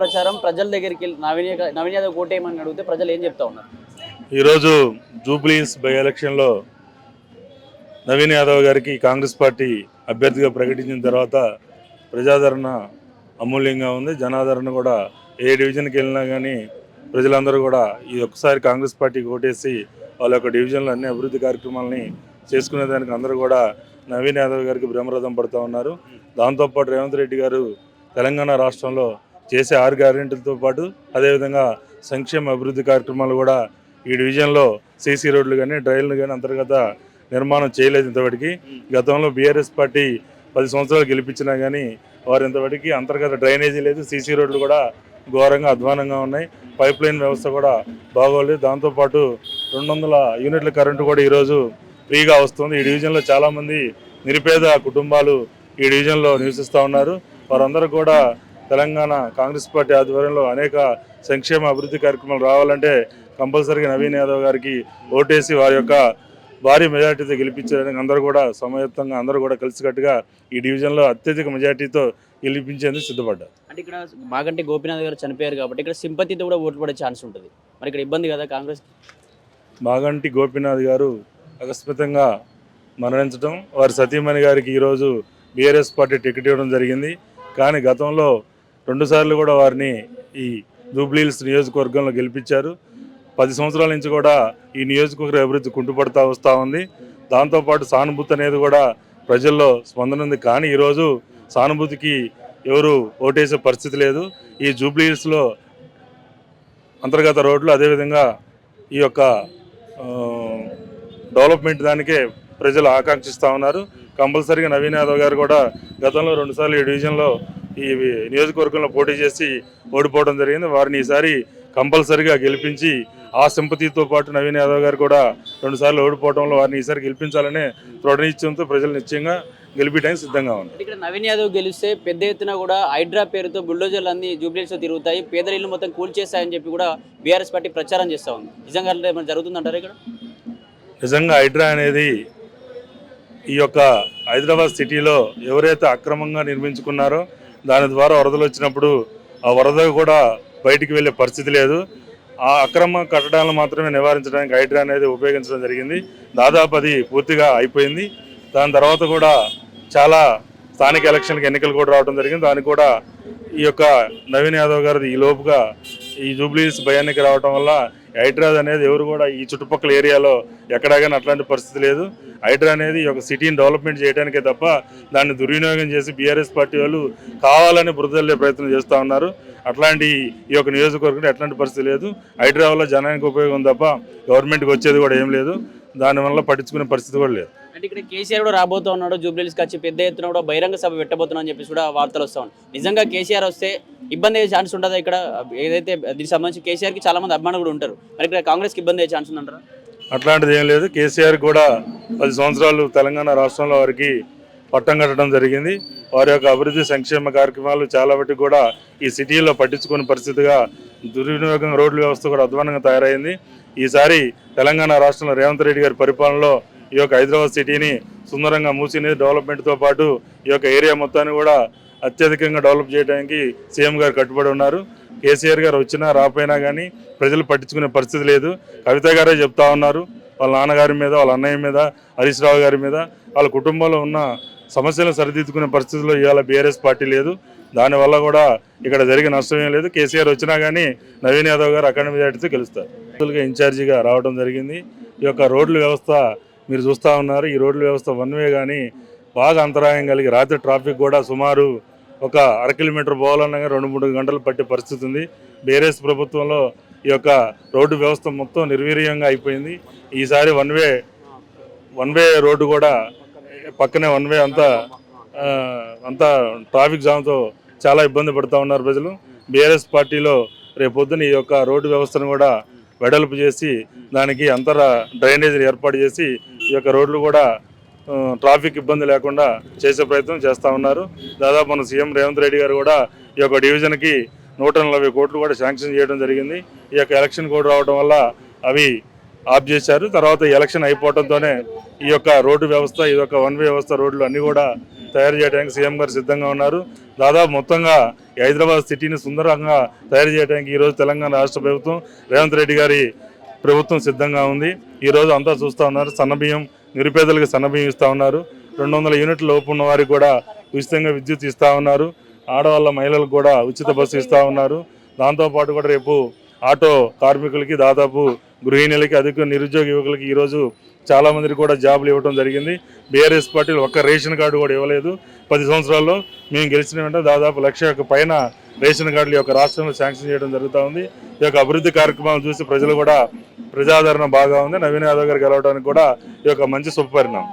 ప్రచారం ప్రజల దగ్గరికి వెళ్ళి నవీన్ నవీన్ యాదవ్ కోటేయమని అడిగితే ప్రజలు ఏం చెప్తా ఉన్నారు? ఈరోజు జూబ్లీస్ బై ఎలక్షన్లో నవీన్ యాదవ్ గారికి కాంగ్రెస్ పార్టీ అభ్యర్థిగా ప్రకటించిన తర్వాత ప్రజాదరణ అమూల్యంగా ఉంది. జనాదరణ కూడా ఏ డివిజన్కి వెళ్ళినా కానీ ప్రజలందరూ కూడా ఈ ఒక్కసారి కాంగ్రెస్ పార్టీకి ఓటేసి వాళ్ళ యొక్క డివిజన్లో అన్ని అభివృద్ధి కార్యక్రమాలని చేసుకునేదానికి అందరూ కూడా నవీన్ యాదవ్ గారికి బ్రహ్మరథం పడుతూ ఉన్నారు. దాంతోపాటు రేవంత్ రెడ్డి గారు తెలంగాణ రాష్ట్రంలో చేసే ఆరు గ్యారెంటీలతో పాటు అదేవిధంగా సంక్షేమ అభివృద్ధి కార్యక్రమాలు కూడా ఈ డివిజన్లో సీసీ రోడ్లు కానీ డ్రైన్లు కానీ అంతర్గత నిర్మాణం చేయలేదు ఇంతవరకు. గతంలో బీఆర్ఎస్ పార్టీ పది సంవత్సరాలు గెలిపించినా కానీ వారు ఇంతవరకు అంతర్గత డ్రైనేజీ లేదు సీసీ రోడ్లు కూడా ఘోరంగా అధ్వానంగా ఉన్నాయి. పైప్ లైన్ వ్యవస్థ కూడా బాగోలేదు. దాంతోపాటు రెండు వందల యూనిట్ల కరెంటు కూడా ఈరోజు ఫ్రీగా వస్తుంది. ఈ డివిజన్లో చాలామంది నిరుపేద కుటుంబాలు ఈ డివిజన్లో నివసిస్తూ ఉన్నారు. వారందరూ కూడా తెలంగాణ కాంగ్రెస్ పార్టీ ఆధ్వర్యంలో అనేక సంక్షేమ అభివృద్ధి కార్యక్రమాలు రావాలంటే కంపల్సరీగా నవీన్ యాదవ్ గారికి ఓటేసి వారి యొక్క భారీ మెజార్టీతో గెలిపించడానికి అందరూ కూడా సమయుక్తంగా అందరూ కూడా కలిసికట్టుగా ఈ డివిజన్లో అత్యధిక మెజార్టీతో గెలిపించేందుకు సిద్ధపడ్డారు. అంటే ఇక్కడ మాగంటి గోపీనాథ్ గారు చనిపోయారు కాబట్టి ఇక్కడ సింపతితో కూడా ఓట్లు పడే ఛాన్స్ ఉంటుంది. మరి ఇక్కడ ఇబ్బంది కదా కాంగ్రెస్? మాగంటి గోపీనాథ్ గారు అకస్మాత్తుగా మరణించడం వారి సతీమణి గారికి ఈరోజు బీఆర్ఎస్ పార్టీ టికెట్ ఇవ్వడం జరిగింది. కానీ గతంలో రెండుసార్లు కూడా వారిని ఈ జూబ్లీహిల్స్ నియోజకవర్గంలో గెలిపించారు. పది సంవత్సరాల నుంచి కూడా ఈ నియోజకవర్గ అభివృద్ధి కుంటుపడతా వస్తూ ఉంది. దాంతోపాటు సానుభూతి అనేది కూడా ప్రజల్లో స్పందన ఉంది. కానీ ఈరోజు సానుభూతికి ఎవరు ఓటేసే పరిస్థితి లేదు. ఈ జూబ్లీహిల్స్లో అంతర్గత రోడ్లు అదేవిధంగా ఈ యొక్క డెవలప్మెంట్ దానికే ప్రజలు ఆకాంక్షిస్తూ ఉన్నారు. కంపల్సరీగా నవీన్ యాదవ్ గారు కూడా గతంలో రెండుసార్లు ఈ డివిజన్లో ఈ నియోజకవర్గంలో పోటీ చేసి ఓడిపోవడం జరిగింది. వారిని ఈసారి కంపల్సరీగా గెలిపించి ఆ సింపతితో పాటు నవీన్ యాదవ్ గారు కూడా రెండుసార్లు ఓడిపోవడంలో వారిని ఈసారి గెలిపించాలనే దృఢ నిశ్చయంతో ప్రజలు నిశ్చయంగా గెలిపించడానికి సిద్ధంగా అంటే ఇక్కడ నవీన్ యాదవ్ గెలిస్తే పెద్ద ఎత్తున కూడా హైడ్రా పేరుతో బుల్డోజర్లు అన్ని జూబ్లీస్లో తిరుగుతాయి. పేదల ఇల్లు మొత్తం కూల్చేస్తాయని చెప్పి కూడా బీఆర్ఎస్ పార్టీ ప్రచారం చేస్తా ఉంది. నిజంగా ఏమైనా జరుగుతుందంటారా ఇక్కడ? నిజంగా హైడ్రా అనేది ఈ యొక్క హైదరాబాద్ సిటీలో ఎవరైతే అక్రమంగా నిర్మించుకున్నారో దాని ద్వారా వరదలు వచ్చినప్పుడు ఆ వరద కూడా బయటికి వెళ్ళే పరిస్థితి లేదు. ఆ అక్రమ కట్టడాలను మాత్రమే నివారించడానికి హైడ్రా అనేది ఉపయోగించడం జరిగింది. దాదాపు అది పూర్తిగా అయిపోయింది. దాని తర్వాత కూడా చాలా స్థానిక ఎలక్షన్కి ఎన్నికలు కూడా రావడం జరిగింది. దానికి కూడా ఈ యొక్క నవీన్ యాదవ్ గారిది ఈ లోపుగా ఈ జూబ్లీస్ భయానికి రావడం వల్ల హైడ్రాజ్ అనేది ఎవరు కూడా ఈ చుట్టుపక్కల ఏరియాలో ఎక్కడా కానీ అట్లాంటి పరిస్థితి లేదు. హైడ్రా అనేది ఒక సిటీని డెవలప్మెంట్ చేయడానికే తప్ప దాన్ని దుర్వినియోగం చేసి బీఆర్ఎస్ పార్టీ వాళ్ళు కావాలని బురదల్లే ప్రయత్నం చేస్తూ ఉన్నారు. అట్లాంటి ఈ యొక్క నియోజకవర్గంలో ఎట్లాంటి పరిస్థితి లేదు. హైడ్రా వల్ల జనానికి ఉపయోగం తప్ప గవర్నమెంట్కి వచ్చేది కూడా ఏం లేదు. దానివల్ల పట్టించుకునే పరిస్థితి కూడా లేదు. అంటే ఇక్కడ కేసీఆర్ కూడా రాబోతూ ఉన్నాడు జూబ్లీస్కి వచ్చి పెద్ద ఎత్తున కూడా బహిరంగ సభ పెట్టబోతున్నా అని చెప్పేసి కూడా వార్తలు వస్తూ ఉన్నాయి. నిజంగా కేసీఆర్ వస్తే ఇబ్బంది అయ్యే ఛాన్స్ ఉంటుందా ఇక్కడ? ఏదైతే దీనికి సంబంధించి కేసీఆర్కి చాలా మంది అభిమానులు కూడా ఉంటారు. మరి ఇక్కడ కాంగ్రెస్కి ఇబ్బంది అయ్యే ఛాన్స్ ఉందంటారా? అట్లాంటిది ఏం లేదు. కేసీఆర్ కూడా పది సంవత్సరాలు తెలంగాణ రాష్ట్రంలో వారికి పట్టం కట్టడం జరిగింది. వారి యొక్క అభివృద్ధి సంక్షేమ కార్యక్రమాలు చాలా వాటికి కూడా ఈ సిటీలో పట్టించుకునే పరిస్థితిగా దుర్వినియోగం రోడ్ల వ్యవస్థ కూడా అధ్వానంగా తయారైంది. ఈసారి తెలంగాణ రాష్ట్రంలో రేవంత్ రెడ్డి గారి పరిపాలనలో ఈ యొక్క హైదరాబాద్ సిటీని సుందరంగా మూసిని డెవలప్మెంట్తో పాటు ఈ యొక్క ఏరియా మొత్తాన్ని కూడా అత్యధికంగా డెవలప్ చేయడానికి సీఎం గారు కట్టుబడి ఉన్నారు. కేసీఆర్ గారు వచ్చినా రాపోయినా కానీ ప్రజలు పట్టించుకునే పరిస్థితి లేదు. కవిత గారే చెప్తా ఉన్నారు. వాళ్ళ నాన్నగారి మీద వాళ్ళ అన్నయ్య మీద హరీష్ రావు గారి మీద వాళ్ళ కుటుంబంలో ఉన్న సమస్యలను సరిదిద్దుకునే పరిస్థితిలో ఇవాళ బీఆర్ఎస్ పార్టీ లేదు. దానివల్ల కూడా ఇక్కడ జరిగే నష్టం ఏం లేదు. కేసీఆర్ వచ్చినా కానీ నవీన్ యాదవ్ గారు అకాడమీ మెజార్టీతో గెలుస్తారు. ముందుగా ఇన్ఛార్జిగా రావడం జరిగింది. ఈ యొక్క రోడ్ల వ్యవస్థ మీరు చూస్తూ ఉన్నారు ఈ రోడ్ల వ్యవస్థ వన్ వే కానీ బాగా అంతరాయం కలిగి రాత్రి ట్రాఫిక్ కూడా సుమారు ఒక అర కిలోమీటర్ పోవాలన్నా రెండు మూడు గంటలు పట్టే పరిస్థితి ఉంది. బీఆర్ఎస్ ప్రభుత్వంలో ఈ యొక్క రోడ్డు వ్యవస్థ మొత్తం నిర్వీర్యంగా అయిపోయింది. ఈసారి one way one way road కూడా పక్కనే వన్ వే అంతా అంతా ట్రాఫిక్ జామ్తో చాలా ఇబ్బంది పడుతూ ఉన్నారు ప్రజలు. బీఆర్ఎస్ పార్టీలో రేపొద్దున ఈ యొక్క రోడ్డు వ్యవస్థను కూడా వెడల్పు చేసి దానికి అంతర డ్రైనేజీని ఏర్పాటు చేసి ఈ యొక్క రోడ్లు కూడా ట్రాఫిక్ ఇబ్బంది లేకుండా చేసే ప్రయత్నం చేస్తూ ఉన్నారు. దాదాపు మన సీఎం రేవంత్ రెడ్డి గారు కూడా ఈ యొక్క డివిజన్కి నూట నలభై కోట్లు కూడా శాంక్షన్ చేయడం జరిగింది. ఈ యొక్క ఎలక్షన్ కోడ్ రావడం వల్ల అవి ఆఫ్ చేశారు. తర్వాత ఎలక్షన్ అయిపోవడంతోనే ఈ యొక్క రోడ్డు వ్యవస్థ ఈ యొక్క వన్ వే వ్యవస్థ రోడ్లు అన్నీ కూడా తయారు చేయడానికి సీఎం గారు సిద్ధంగా ఉన్నారు. దాదాపు మొత్తంగా ఈ హైదరాబాద్ సిటీని సుందరంగా తయారు చేయడానికి ఈరోజు తెలంగాణ రాష్ట్ర ప్రభుత్వం రేవంత్ రెడ్డి గారి ప్రభుత్వం సిద్ధంగా ఉంది. ఈరోజు అంతా చూస్తూ ఉన్నారు. సన్నబియ్యం నిరుపేదలకు సన్నబియ్యం ఇస్తూ ఉన్నారు. రెండు వందల యూనిట్ల లోపు ఉన్న వారికి కూడా ఉచితంగా విద్యుత్ ఇస్తూ ఉన్నారు. ఆడవాళ్ళ మహిళలకు కూడా ఉచిత బస్సు ఇస్తూ ఉన్నారు. దాంతోపాటు కూడా రేపు ఆటో కార్మికులకి దాదాపు గృహిణులకి అధిక నిరుద్యోగ యువకులకి ఈరోజు చాలా మందికి కూడా జాబులు ఇవ్వడం జరిగింది. బీఆర్ఎస్ పార్టీలు ఒక్క రేషన్ కార్డు కూడా ఇవ్వలేదు. పది సంవత్సరాల్లో మేము గెలిచిన వెంటనే దాదాపు లక్ష యొక్క పైన రేషన్ కార్డులు యొక్క రాష్ట్రంలో శాంక్షన్ చేయడం జరుగుతూ ఉంది. ఈ యొక్క అభివృద్ధి కార్యక్రమాలు చూసి ప్రజలు కూడా ప్రజాదరణ బాగా ఉంది. నవీన్ యాదవ్ గారు గెలవడానికి కూడా ఈ యొక్క మంచి శుభపరిణామం.